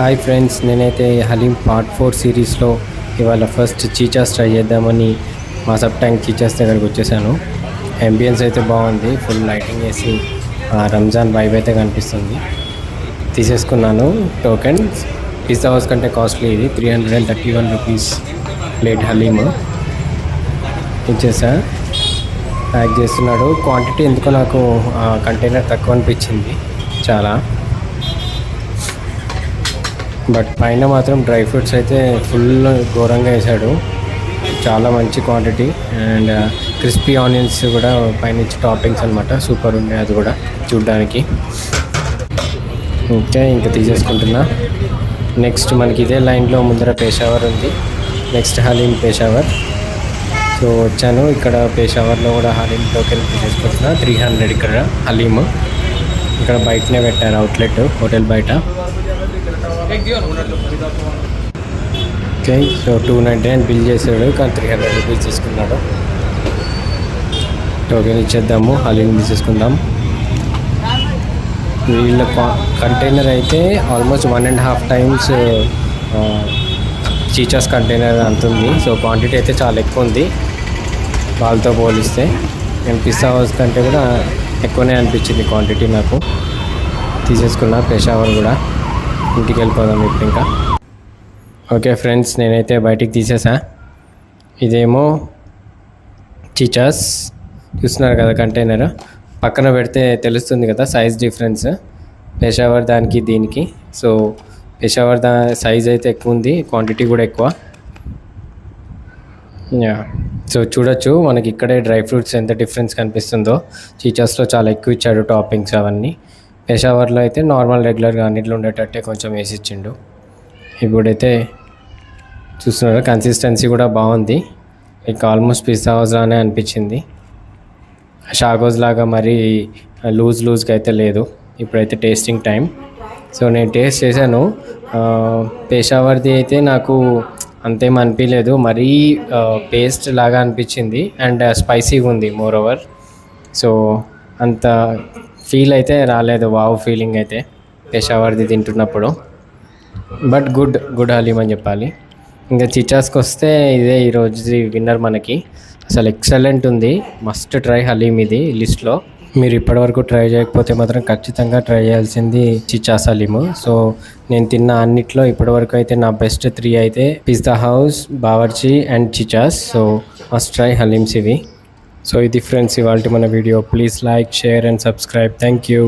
Hi friends నేనైతే haleem part four సిరీస్లో ఇవాళ ఫస్ట్ చీచాస్ ట్రై చేద్దామని మా సబ్ ట్యాంక్ చీచాస్ దగ్గరికి వచ్చేసాను. అంబియన్స్ అయితే బాగుంది ఫుల్ లైటింగ్ వేసి ఆ రంజాన్ వైబ్ అయితే కనిపిస్తుంది. తీసేసుకున్నాను టోకెన్ పిజ్జా హౌస్ కంటే కాస్ట్లీ ఇది three hundred and thirty one rupees plate haleem ఇచ్చేసా. Pack చేస్తున్నాడు. క్వాంటిటీ ఎందుకో నాకు కంటైనర్ తక్కువ అనిపించింది చాలా. బట్ పైన మాత్రం డ్రై ఫ్రూట్స్ అయితే ఫుల్ ఘోరంగా వేసాడు చాలా మంచి quantity and uh, crispy onions కూడా పైనుంచి టాపింగ్స్ అనమాట సూపర్ ఉన్నాయి అది కూడా చూడ్డానికి. ఓకే ఇంకా తీసేసుకుంటున్నా. నెక్స్ట్ మనకి ఇదే లైన్లో ముందర పేషావర్ ఉంది. నెక్స్ట్ హలీం పేషావర్. సో వచ్చాను. ఇక్కడ పేషావర్లో కూడా హలీం టోకెన్ తీసేసుకుంటున్నా. త్రీ హండ్రెడ్ ఇక్కడ హలీమ్. ఇక్కడ బయటనే పెట్టారు అవుట్లెట్ హోటల్ బయట. Okay so two ninety nine bill చేసాడు కానీ త్రీ హండ్రెడ్ రూపీస్ తీసుకున్నాడు. టోకెన్ ఇచ్చేద్దాము హలీం తీసేసుకుందాం వీళ్ళ కంటైనర్ అయితే almost one and half times చీచర్స్ container అంతుంది సో క్వాంటిటీ అయితే చాలా ఎక్కువ ఉంది. వాళ్ళతో పోలిస్తే నేను పిస్తా హౌస్ కంటే కూడా ఎక్కువనే అనిపించింది క్వాంటిటీ నాకు. తీసేసుకున్నా పెషావర్ కూడా. ఇంటికి వెళ్ళిపోదాం ఇప్పుడు ఇంకా. ఓకే ఫ్రెండ్స్ నేనైతే బయటికి తీసేసా. ఇదేమో చీచాస్ చూస్తున్నారు కదా కంటైనర్. పక్కన పెడితే తెలుస్తుంది కదా సైజ్ డిఫరెన్స్. పెషావర్ దానికి. దీనికి సో పెషావర్ దా సైజ్ అయితే ఎక్కువ ఉంది క్వాంటిటీ కూడా ఎక్కువ. యా. సో చూడొచ్చు మనకి ఇక్కడే డ్రై ఫ్రూట్స్ ఎంత డిఫరెన్స్ కనిపిస్తుందో. చీచాస్లో చాలా ఎక్కువ ఇచ్చాడు టాపింగ్స్ అవన్నీ. పెషావర్లో అయితే నార్మల్ రెగ్యులర్గా అన్నిట్లో ఉండేటట్టే కొంచెం వేసి ఇచ్చిండు. ఇప్పుడైతే చూస్తున్నారు కన్సిస్టెన్సీ కూడా బాగుంది. ఇక ఆల్మోస్ట్ పిజ్జా హౌస్ లానే అనిపించింది. షాగోస్ లాగా మరీ లూజ్ లూజ్గా అయితే లేదు. ఇప్పుడైతే టేస్టింగ్ టైం సో నేను టేస్ట్ చేశాను. పేషావర్ది అయితే నాకు అంతేం అనిపించలేదు మరీ పేస్ట్ లాగా అనిపించింది. అండ్ స్పైసీగా ఉంది మోర్ ఓవర్ సో అంత ఫీల్ అయితే రాలేదు. వావ్ ఫీలింగ్ అయితే పేషావర్ది తింటున్నప్పుడు. బట్ గుడ్ గుడ్ హలీం అని చెప్పాలి. ఇంకా చిచాస్కి వస్తే ఇదే ఈరోజు విన్నర్ మనకి. అసలు ఎక్సలెంట్ ఉంది. మస్ట్ ట్రై హలీం ఇది లిస్ట్లో. మీరు ఇప్పటివరకు ట్రై చేయకపోతే మాత్రం ఖచ్చితంగా ట్రై చేయాల్సింది చిచాస్ హలీము. సో నేను తిన్న అన్నిట్లో ఇప్పటివరకు అయితే నా బెస్ట్ త్రీ అయితే Pizza House Bawarchi and Chichas. So must try haleems ఇవి. సో ఇది ఫ్రెండ్స్ ఇవాళ మన video. Please like share and subscribe thank you